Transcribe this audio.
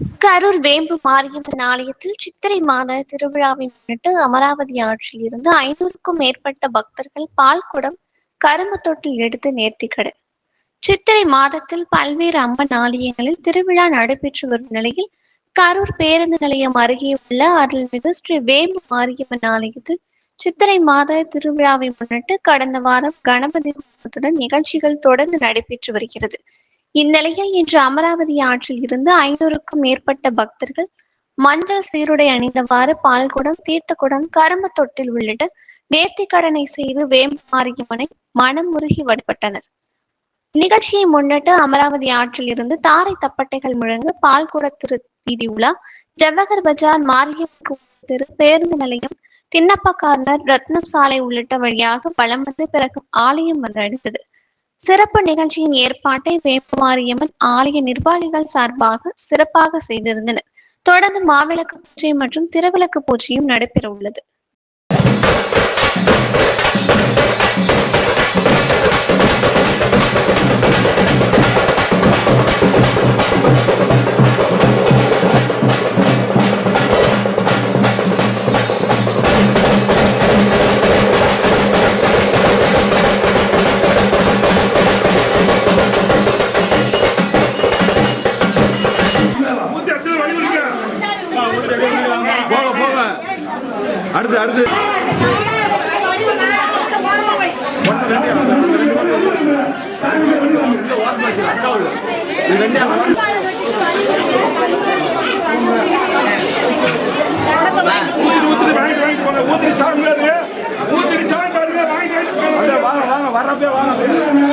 கரூர் வேம்பு மாரியம்மன் ஆலயத்தில் சித்திரை மாத திருவிழாவை முன்னிட்டு அமராவதி ஆற்றில் இருந்து ஐநூறுக்கும் மேற்பட்ட பக்தர்கள் பால் குடம் கரும்பு தொட்டில் எடுத்து நேர்த்திக்கடை. சித்திரை மாதத்தில் பல்வேறு அம்மன் ஆலயங்களில் திருவிழா நடைபெற்று வரும் நிலையில் கரூர் பேருந்து நிலையம் அருகே உள்ள அருள்மிகு ஸ்ரீ வேம்பு மாரியம்மன் ஆலயத்தில் சித்திரை மாத திருவிழாவை முன்னிட்டு கடந்த வாரம் கணபதி நிகழ்ச்சிகள் தொடர்ந்து நடைபெற்று வருகிறது. இந்நிலையில் இன்று அமராவதி ஆற்றில் இருந்து ஐநூறுக்கும் மேற்பட்ட பக்தர்கள் மஞ்சள் சீருடை அணிந்தவாறு பால்குடம் தீர்த்தக்குடம் கரும்பு தொட்டில் உள்ளிட்ட நேர்த்திக்கடனை செய்து வேம்பாரியம்மனை மனம் முருகி வழிபட்டனர். நிகழ்ச்சியை முன்னிட்டு அமராவதி ஆற்றில் இருந்து தாரை தப்பட்டைகள் முழங்க பால்குட திரு வீதி உலா ஜவஹர் பஜார் மாரியம் திரு பேருந்து நிலையம் தின்னப்பா கார்னர் ரத்னம் சாலை உள்ளிட்ட வழியாக வலம் வந்து பிறகு ஆலயம் வந்தடைந்தது சிறப்பு நிகழ்ச்சியின் ஏற்பாட்டை வேம்புமாரியம்மன் ஆலய நிர்வாகிகள் சார்பாக சிறப்பாக செய்திருந்தனர். தொடர்ந்து மாவிளக்கு பூஜை மற்றும் திருவிளக்கு பூஜையும் நடைபெற உள்ளது அடுத்து அடுத்து. ஊத்திட்டு வாங்கிட்டு சாமி பாருங்க ஊத்திட்டு சாமி பாருங்க வாங்க வாங்க வரப்பே வாங்க.